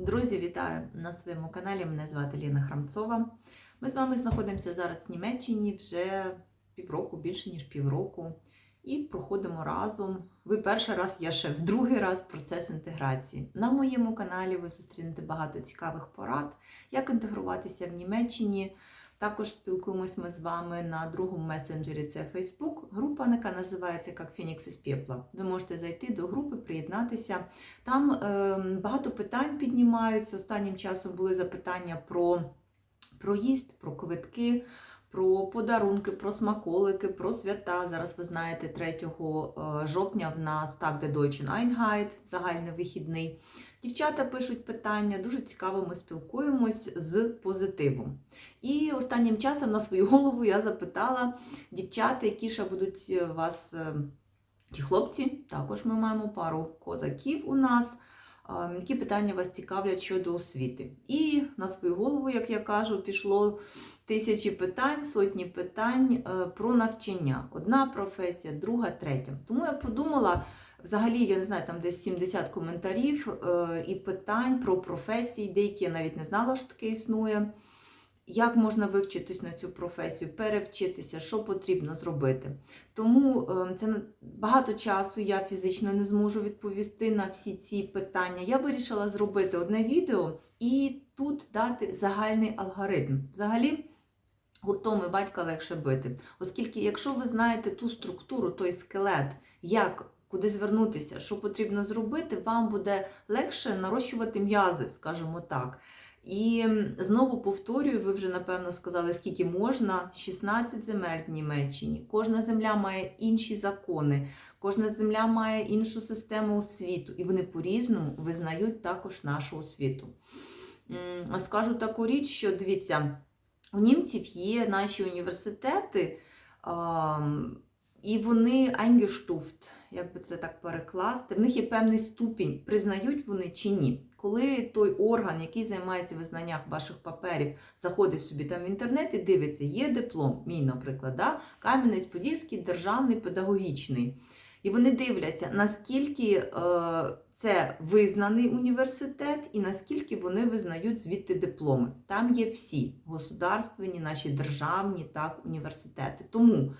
Друзі, вітаю на своєму каналі. Мене звати Ліна Храмцова. Ми з вами знаходимося зараз в Німеччині вже півроку, більше ніж півроку, і проходимо разом. Ви перший раз, я ще в другий раз процес інтеграції. На моєму каналі ви зустрінете багато цікавих порад, як інтегруватися в Німеччині. Також спілкуємось ми з вами на другому месенджері. Це Facebook, група, яка називається як Фінікс із Пепла. Ви можете зайти до групи, приєднатися. Там е, багато питань піднімаються. Останнім часом були запитання про проїзд, про квитки, про подарунки, про смаколики, про свята. Зараз ви знаєте, 3 жовтня в нас так, де Deutschen Einheit, загальний вихідний. Дівчата пишуть питання, дуже цікаво ми спілкуємось з позитивом. І останнім часом на свою голову я запитала дівчата, які ще будуть вас, е, чи хлопці, також ми маємо пару козаків у нас. е, Які питання вас цікавлять щодо освіти? І на свою голову, як я кажу, пішло тисячі питань, сотні питань е, про навчання. Одна професія, друга, третя. Тому я подумала, взагалі, я не знаю, там десь 70 коментарів е, і питань про професії, деякі я навіть не знала, що таке існує. Як можна вивчитись на цю професію, перевчитися, що потрібно зробити. Тому е, це багато часу я фізично не зможу відповісти на всі ці питання. Я вирішила зробити одне відео і тут дати загальний алгоритм. Взагалі, гуртом і батька легше бити. Оскільки, якщо ви знаєте ту структуру, той скелет, як куди звернутися, що потрібно зробити, вам буде легше нарощувати м'язи, скажімо так. І знову повторюю, ви вже напевно сказали, скільки можна. 16 земель в Німеччині. Кожна земля має інші закони, кожна земля має іншу систему освіту, і вони по-різному визнають також нашу освіту. Скажу таку річ, що дивіться, у німців є наші університети, і вони eingestuft, як би це так перекласти. В них є певний ступінь, признають вони чи ні. Коли той орган, який займається визнанням ваших паперів, заходить собі там в інтернет і дивиться, є диплом, мій, наприклад, да? Кам'янець-Подільський державний педагогічний. І вони дивляться, наскільки е, це визнаний університет і наскільки вони визнають звідти дипломи. Там є всі государственні, наші державні так, університети. Тому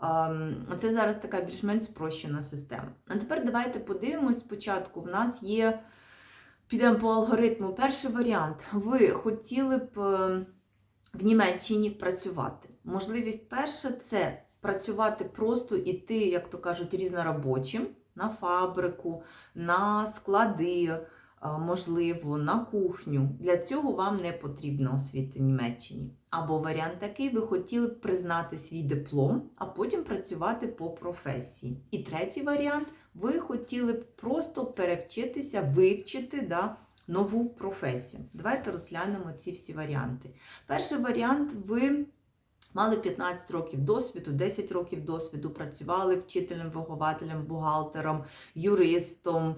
ем, це зараз така більш-менш спрощена система. А тепер давайте подивимось. Спочатку в нас є, підемо по алгоритму. Перший варіант. Ви хотіли б е, в Німеччині працювати. Можливість перша це працювати просто іти, як то кажуть, різноробочим на фабрику, на склади, е, можливо, на кухню. Для цього вам не потрібна освіта Німеччині. Або варіант такий, ви хотіли б признати свій диплом, а потім працювати по професії. І третій варіант, ви хотіли б просто перевчитися, вивчити да, нову професію. Давайте розглянемо ці всі варіанти. Перший варіант ви. Мали 15 років досвіду, 10 років досвіду, працювали вчителем, вихователем, бухгалтером, юристом.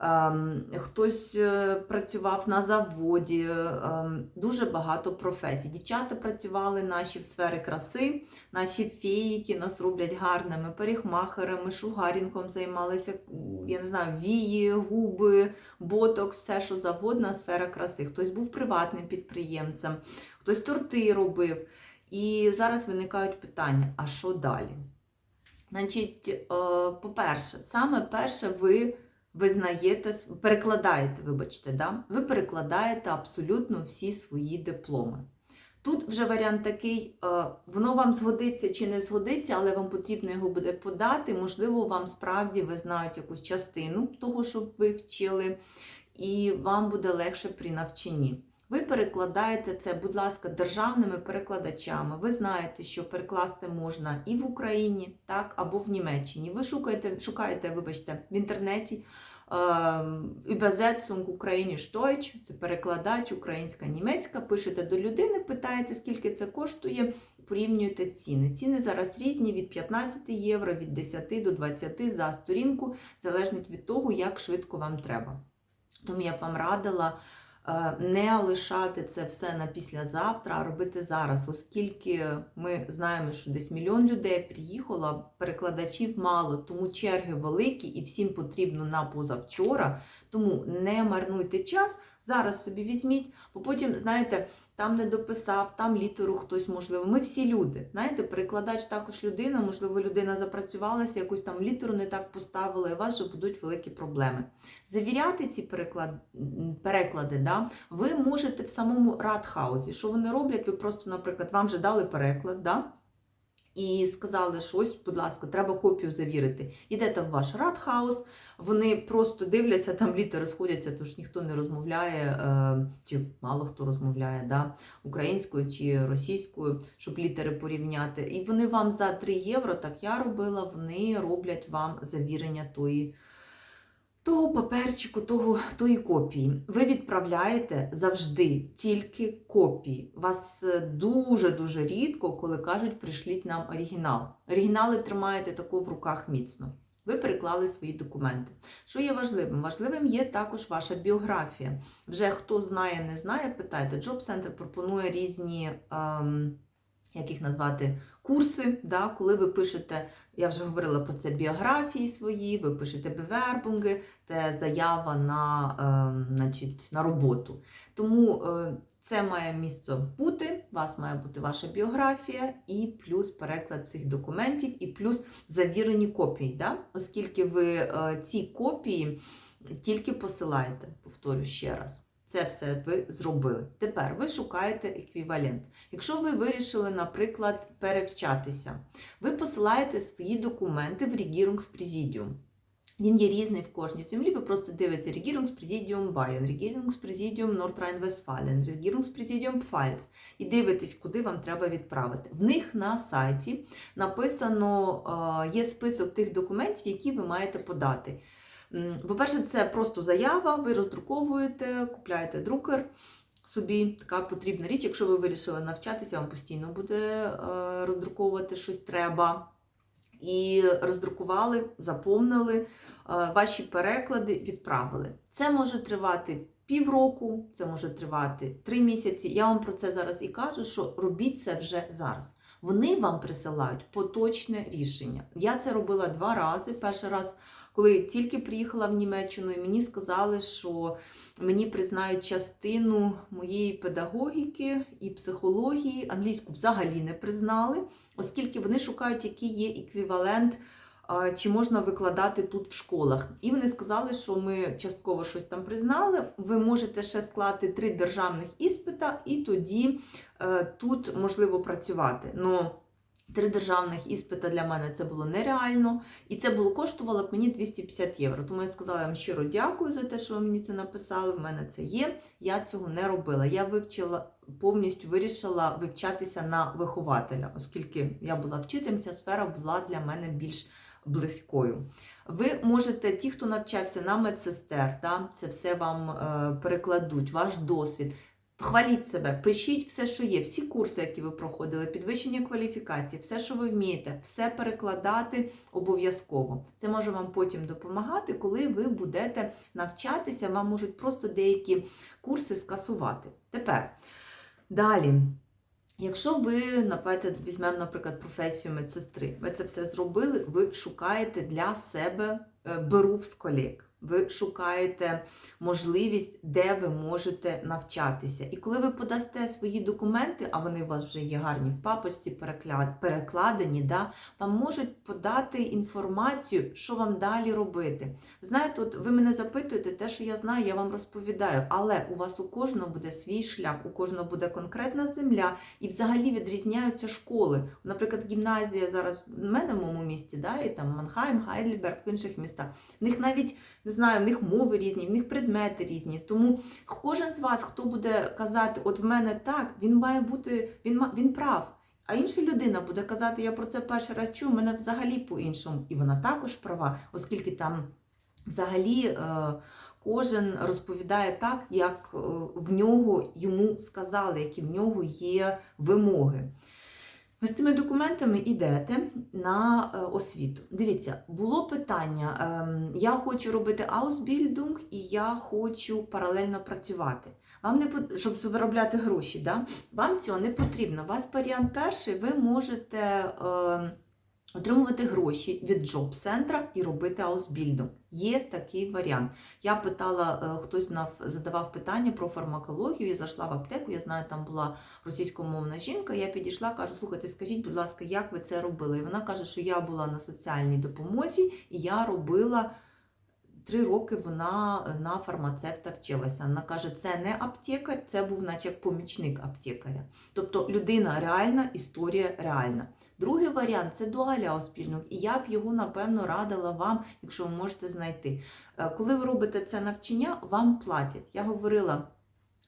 Ем, хтось е, працював на заводі, ем, дуже багато професій. Дівчата працювали наші в сфері краси, наші феї, нас роблять гарними, парикмахерами, шугарінгом займалися, я не знаю, вії, губи, ботокс, все, що завгодно, сфера краси. Хтось був приватним підприємцем, хтось торти робив. І зараз виникають питання: а що далі? Значить, е, по-перше, саме перше, ви визнаєте, перекладаєте, вибачте, да? ви перекладаєте абсолютно всі свої дипломи. Тут вже варіант такий, е, воно вам згодиться чи не згодиться, але вам потрібно його буде подати. Можливо, вам справді ви знають якусь частину того, що ви вчили, і вам буде легше при навчанні. Ви перекладаєте це, будь ласка, державними перекладачами. Ви знаєте, що перекласти можна і в Україні, так, або в Німеччині. Ви шукаєте, шукаєте, вибачте, в інтернеті ем, Übersetzung Ukrainisch Deutsch, це перекладач українська, німецька. Пишете до людини, питаєте, скільки це коштує, порівнюєте ціни. Ціни зараз різні від 15 євро, від 10 до 20 за сторінку, залежить від того, як швидко вам треба. Тому я б вам радила не лишати це все на післязавтра, а робити зараз, оскільки ми знаємо, що десь мільйон людей приїхало, перекладачів мало, тому черги великі і всім потрібно на позавчора. Тому не марнуйте час, Зараз собі візьміть, бо потім, знаєте, там не дописав, там літеру хтось можливо. Ми всі люди. Знаєте, перекладач також людина, можливо, людина запрацювалася, якусь там літеру не так поставила, і у вас вже будуть великі проблеми. Завіряти ці переклад... переклади, да, ви можете в самому радхаузі. Що вони роблять? Ви просто, наприклад, вам вже дали переклад, да? і сказали, що ось, будь ласка, треба копію завірити. Ідете в ваш радхаус, вони просто дивляться, там літери сходяться, тож ніхто не розмовляє, е, чи мало хто розмовляє да, українською чи російською, щоб літери порівняти. І вони вам за 3 євро, так я робила, вони роблять вам завірення тої. Того паперчику, того, тої копії. Ви відправляєте завжди тільки копії. Вас дуже-дуже рідко, коли кажуть, прийшліть нам оригінал. Оригінали тримаєте тако в руках міцно. Ви переклали свої документи. Що є важливим? Важливим є також ваша біографія. Вже хто знає, не знає, питайте. Job Center пропонує різні, ем, як їх назвати, курси, да, коли ви пишете, я вже говорила про це, біографії свої, ви пишете бевербунги, це заява на, ем, значить, на роботу. Тому е, це має місце бути, у вас має бути ваша біографія, і плюс переклад цих документів, і плюс завірені копії, да? оскільки ви е, ці копії тільки посилаєте, повторю ще раз. Це все ви зробили. Тепер ви шукаєте еквівалент. Якщо ви вирішили, наприклад, перевчатися, ви посилаєте свої документи в Regierungspräsidium. Він є різний в кожній землі. Ви просто дивитеся Regierungspräsidium Bayern, Regierungspräsidium Nordrhein-Westfalen, Regierungspräsidium Pfalz і дивитесь, куди вам треба відправити. В них на сайті написано, е, є список тих документів, які ви маєте подати. По-перше, це просто заява, ви роздруковуєте, купляєте друкер. Собі така потрібна річ, якщо ви вирішили навчатися, вам постійно буде е, роздруковувати щось треба. І роздрукували, заповнили ваші переклади, відправили. Це може тривати півроку, це може тривати три місяці. Я вам про це зараз і кажу, що робіть це вже зараз. Вони вам присилають поточне рішення. Я це робила два рази. Перший раз, коли тільки приїхала в Німеччину, і мені сказали, що мені признають частину моєї педагогіки і психології, англійську взагалі не признали, оскільки вони шукають, який є еквівалент, чи можна викладати тут в школах. І вони сказали, що ми частково щось там признали. Ви можете ще склати три державних іспита, і тоді е, тут можливо працювати. Но Три державних іспита для мене це було нереально, і це було коштувало б мені 250 євро. Тому я сказала вам щиро дякую за те, що ви мені це написали. В мене це є. Я цього не робила. Я вивчила повністю вирішила вивчатися на вихователя, оскільки я була вчителем, ця сфера була для мене більш близькою. Ви можете, ті, хто навчався на медсестер, да, це все вам е, перекладуть, ваш досвід. Хваліть себе, пишіть все, що є, всі курси, які ви проходили, підвищення кваліфікації, все, що ви вмієте, все перекладати обов'язково. Це може вам потім допомагати, коли ви будете навчатися, вам можуть просто деякі курси скасувати. Тепер далі. Якщо ви, наприклад, візьмемо, наприклад, професію медсестри, ви це все зробили, ви шукаєте для себе е, беру з колег. Ви шукаєте можливість, де ви можете навчатися. І коли ви подасте свої документи, а вони у вас вже є гарні в папочці, перекладені, да, вам можуть подати інформацію, що вам далі робити. Знаєте, от ви мене запитуєте, те, що я знаю, я вам розповідаю, але у вас у кожного буде свій шлях, у кожного буде конкретна земля, і взагалі відрізняються школи. Наприклад, гімназія зараз в мене в моєму місті, да, і там Манхайм, Гайдельберг, в інших містах. В них навіть не знаю, в них мови різні, в них предмети різні. Тому кожен з вас, хто буде казати, от в мене так, він має бути, він він прав. А інша людина буде казати, я про це перший раз чую, мене взагалі по-іншому. І вона також права, оскільки там взагалі е, кожен розповідає так, як е, в нього йому сказали, які в нього є вимоги. Ви з цими документами йдете на е, освіту. Дивіться, було питання: ем, я хочу робити аусбільдунг і я хочу паралельно працювати. Вам не щоб заробляти гроші, да? вам цього не потрібно. У вас варіант перший, ви можете. Отримувати гроші від джоб-центра і робити аусбільдинг. Є такий варіант. Я питала, е, хтось задавав питання про фармакологію, я зайшла в аптеку, я знаю, там була російськомовна жінка. Я підійшла, кажу, слухайте, скажіть, будь ласка, як ви це робили? І вона каже, що я була на соціальній допомозі і я робила. Три роки вона е, на фармацевта вчилася. Вона каже, це не аптекар, це був наче помічник аптекаря. Тобто людина реальна, історія реальна. Другий варіант це дуаля дуаліаспільник, і я б його, напевно, радила вам, якщо ви можете знайти. Е, Коли ви робите це навчання, вам платять. Я говорила.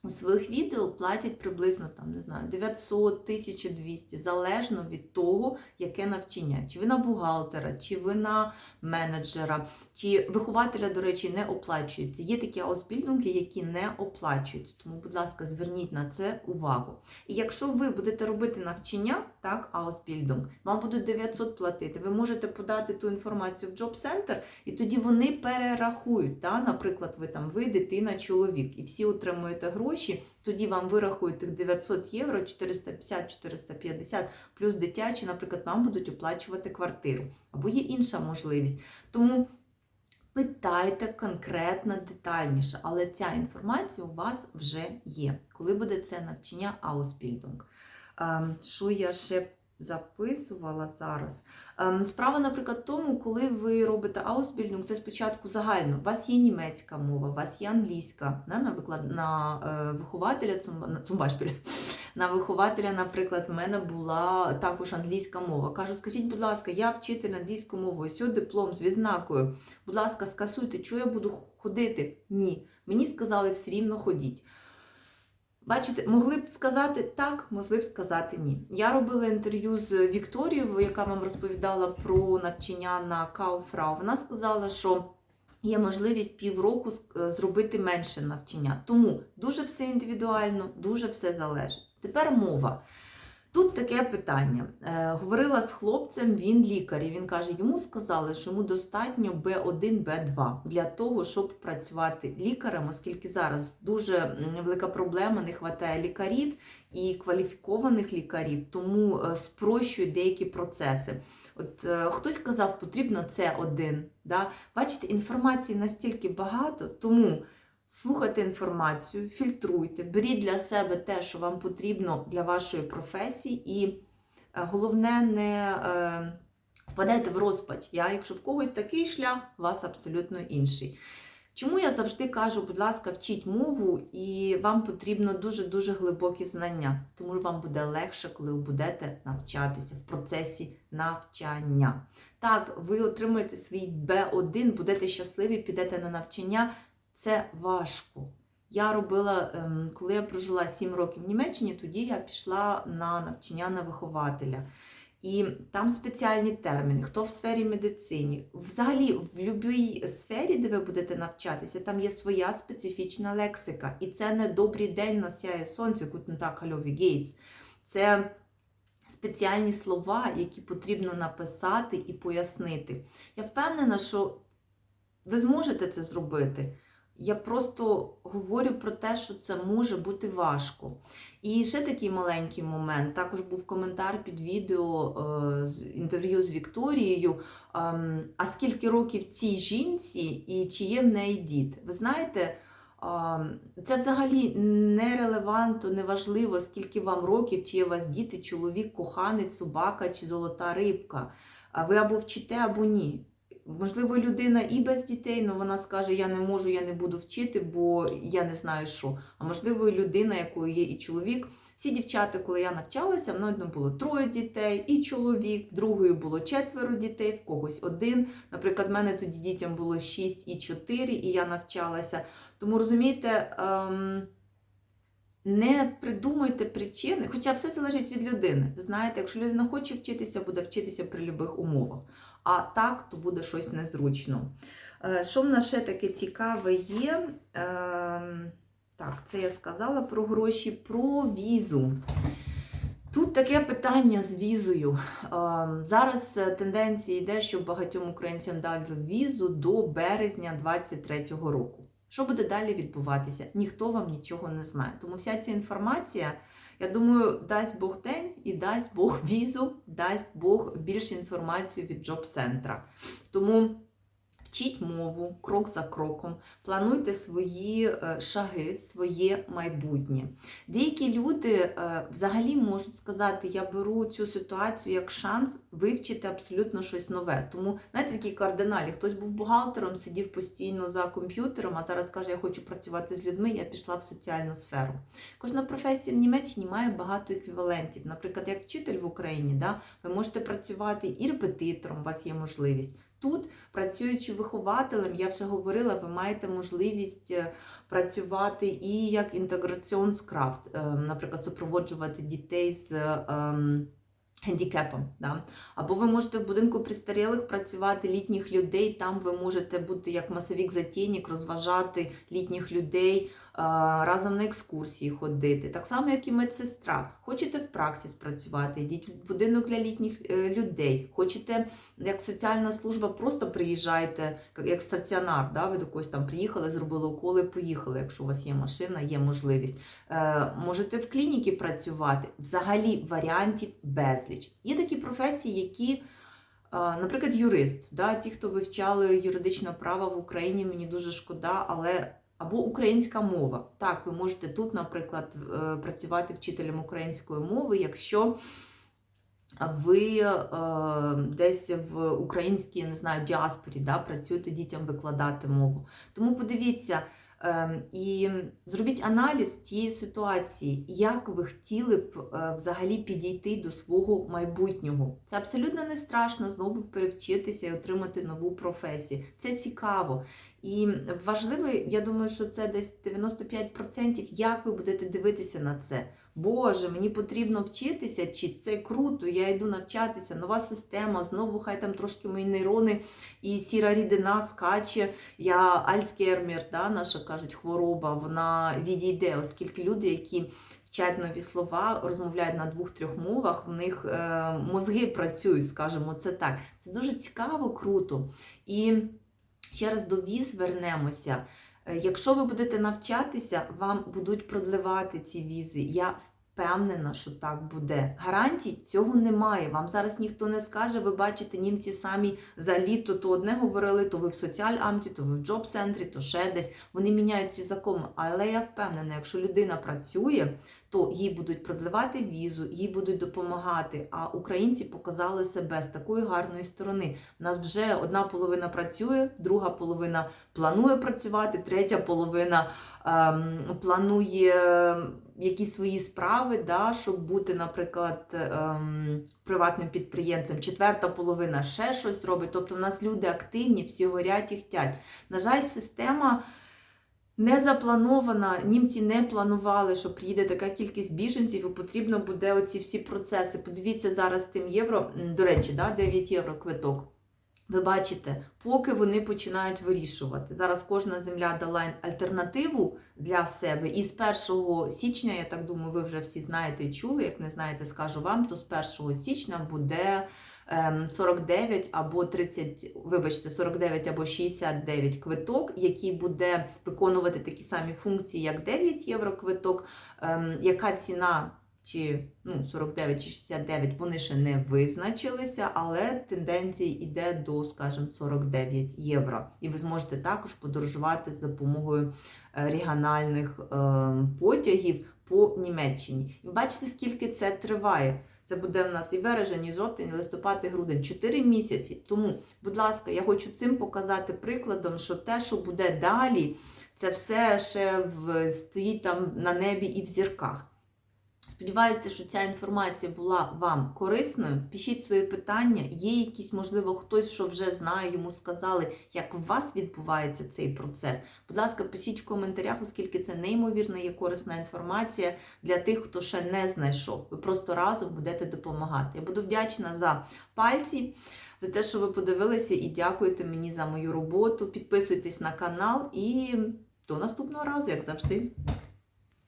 У своїх відео платять приблизно там, не знаю, 900, 1200, залежно від того, яке навчання. Чи ви на бухгалтера, чи ви на менеджера, чи вихователя, до речі, не оплачується. Є такі аусбільдинги, які не оплачуються. Тому, будь ласка, зверніть на це увагу. І якщо ви будете робити навчання, так, аусбільдинг, вам будуть 900 платити. Ви можете подати ту інформацію в джоб-центр, і тоді вони перерахують. Та? Наприклад, ви там ви, дитина, чоловік, і всі отримуєте гроші. Тоді вам вирахують тих 900 євро, 450-450, плюс дитячі, наприклад, вам будуть оплачувати квартиру. Або є інша можливість. Тому питайте конкретно детальніше, але ця інформація у вас вже є. Коли буде це навчання Ausbildung. Ем, Що я ще записувала зараз? Ем, Справа, наприклад, в тому, коли ви робите Ausbildung, це спочатку загально. У вас є німецька мова, у вас є англійська. Да, на, виклад... на е, вихователя цум... на вихователя, наприклад, в мене була також англійська мова. Кажу, скажіть, будь ласка, я вчитель англійської мови, ось диплом з відзнакою. Будь ласка, скасуйте, що я буду ходити? Ні. Мені сказали, все рівно ходіть. Бачите, могли б сказати так, могли б сказати ні. Я робила інтерв'ю з Вікторією, яка вам розповідала про навчання на Кауфрау. Вона сказала, що є можливість півроку е, зробити менше навчання. Тому дуже все індивідуально, дуже все залежить. Тепер мова. Тут таке питання. Е, говорила з хлопцем, він лікар, і він каже, йому сказали, що йому достатньо B1, B2 для того, щоб працювати лікарем, оскільки зараз дуже велика проблема, не вистачає лікарів і кваліфікованих лікарів, тому е, спрощують деякі процеси. От е, хтось казав, потрібно це один. Да? Бачите, інформації настільки багато, тому слухайте інформацію, фільтруйте, беріть для себе те, що вам потрібно для вашої професії, і е, головне, не е, впадайте в розпач. Я, якщо в когось такий шлях, у вас абсолютно інший. Чому я завжди кажу, будь ласка, вчіть мову, і вам потрібно дуже-дуже глибокі знання, тому що вам буде легше, коли ви будете навчатися в процесі навчання. Так, ви отримаєте свій Б1, будете щасливі, підете на навчання. Це важко. Я робила, ем, коли я прожила 7 років в Німеччині, тоді я пішла на навчання на вихователя. І там спеціальні терміни, хто в сфері медицини. Взагалі, в будь-якій сфері, де ви будете навчатися, там є своя специфічна лексика. І це не добрий день на сяє сонце, Guten Tag, Hallo, wie. Це спеціальні слова, які потрібно написати і пояснити. Я впевнена, що ви зможете це зробити. Я просто говорю про те, що це може бути важко. І ще такий маленький момент. Також був коментар під відео е, з інтерв'ю з Вікторією. ем, а скільки років цій жінці і чи є в неї дід? Ви знаєте, ем, це взагалі нерелевантно, неважливо, скільки вам років, чи є у вас діти, чоловік, коханець, собака чи золота рибка. Ви або вчите, або ні. Можливо, людина і без дітей, але вона скаже, я не можу, я не буду вчити, бо я не знаю що. А можливо, людина, якою є і чоловік. Всі дівчата, коли я навчалася, в одного було троє дітей, і чоловік, в другої було четверо дітей, в когось один. Наприклад, в мене тоді дітям було 6 і 4, і я навчалася. Тому розумієте, ем, не придумуйте причини, хоча все залежить від людини. Знаєте, якщо людина хоче вчитися, буде вчитися при будь-яких умовах. А так, то буде щось незручно. Е, Що в нас ще таке цікаве є? Ем, Так, це я сказала про гроші, про візу. Тут таке питання з візою. Ем, Зараз е, тенденція йде, що багатьом українцям дали візу до березня 2023 року. Що буде далі відбуватися? Ніхто вам нічого не знає. Тому вся ця інформація, я думаю, дасть Бог день і дасть Бог візу, дасть Бог більше інформацію від джоб-центра. Тому вчіть мову крок за кроком, плануйте свої е, шаги, своє майбутнє. Деякі люди е, взагалі можуть сказати, я беру цю ситуацію як шанс вивчити абсолютно щось нове. Тому, знаєте, такі кардиналі, хтось був бухгалтером, сидів постійно за комп'ютером, а зараз каже, я хочу працювати з людьми, я пішла в соціальну сферу. Кожна професія в Німеччині має багато еквівалентів. Наприклад, як вчитель в Україні, да, ви можете працювати і репетитором, у вас є можливість. Тут, працюючи вихователем, я вже говорила, ви маєте можливість е, працювати і як інтеграціонскрафт, е, наприклад, супроводжувати дітей з ем, гендікепом. Да? Або ви можете в будинку престарілих працювати літніх людей, там ви можете бути як масовік затійник, розважати літніх людей, е, разом на екскурсії ходити. Так само, як і медсестра. Хочете в праксі працювати, йдіть в будинок для літніх е, людей. Хочете, як соціальна служба, просто приїжджайте, як- стаціонар, да? ви до когось там приїхали, зробили уколи, поїхали, якщо у вас є машина, є можливість. Е, можете в клініці працювати. Взагалі варіантів безліч. Є такі професії, які, наприклад, юрист. Да? Ті, хто вивчали юридичне право в Україні, мені дуже шкода, але або українська мова. Так, ви можете тут, наприклад, е, працювати вчителем української мови, якщо ви е, десь в українській, не знаю, діаспорі да, працюєте дітям викладати мову. Тому подивіться е, і зробіть аналіз тієї ситуації, як ви хотіли б е, взагалі підійти до свого майбутнього. Це абсолютно не страшно знову перевчитися і отримати нову професію. Це цікаво. І важливо, я думаю, що це десь 95%, як ви будете дивитися на це. Боже, мені потрібно вчитися, чи це круто, я йду навчатися, нова система, знову хай там трошки мої нейрони і сіра рідина скаче. Я Альцгеймер, да, наша кажуть, хвороба, вона відійде, оскільки люди, які вчать нові слова, розмовляють на двох-трьох мовах, в них е, мозги працюють, скажімо, це так. Це дуже цікаво, круто. І ще раз до віз вернемося. Е, Якщо ви будете навчатися, вам будуть продливати ці візи. Я впевнена, що так буде. Гарантій цього немає. Вам зараз ніхто не скаже. Ви бачите, німці самі за літо то одне говорили, то ви в соціальамті, то ви в джоб-центрі, то ще десь. Вони міняють ці закони. Але я впевнена, якщо людина працює, то їй будуть продливати візу, їй будуть допомагати. А українці показали себе з такої гарної сторони. У нас вже одна половина працює, друга половина планує працювати, третя половина ем, планує якісь свої справи, да, щоб бути, наприклад, ем, приватним підприємцем. Четверта половина ще щось робить. Тобто, в нас люди активні, всі горять і хтять. На жаль, система. Не запланована, німці не планували, що приїде така кількість біженців, і потрібно буде оці всі процеси. Подивіться зараз тим євро, до речі, да, 9 євро квиток. Ви бачите, поки вони починають вирішувати. Зараз кожна земля дала альтернативу для себе. І з 1 січня, я так думаю, ви вже всі знаєте і чули. Як не знаєте, скажу вам, то з 1 січня буде 49 або 30, вибачте, 49 або 69 квиток, який буде виконувати такі самі функції, як 9 євро квиток. Ем, яка ціна? Чи ну, 49 чи 69, вони ще не визначилися, але тенденція йде до, скажімо, 49 євро. І ви зможете також подорожувати за допомогою е, регіональних е, потягів по Німеччині. І бачите, скільки це триває. Це буде в нас і бережень, і жовтень, і листопад, і грудень. 4 місяці. Тому, будь ласка, я хочу цим показати прикладом, що те, що буде далі, це все ще в, стоїть там на небі і в зірках. Сподіваюся, що ця інформація була вам корисною. Пишіть свої питання. Є якісь, можливо, хтось, що вже знає, йому сказали, як у вас відбувається цей процес. Будь ласка, пишіть в коментарях, оскільки це неймовірно є корисна інформація для тих, хто ще не знайшов. Ви просто разом будете допомагати. Я буду вдячна за пальці, за те, що ви подивилися, і дякуєте мені за мою роботу. Підписуйтесь на канал і до наступного разу, як завжди.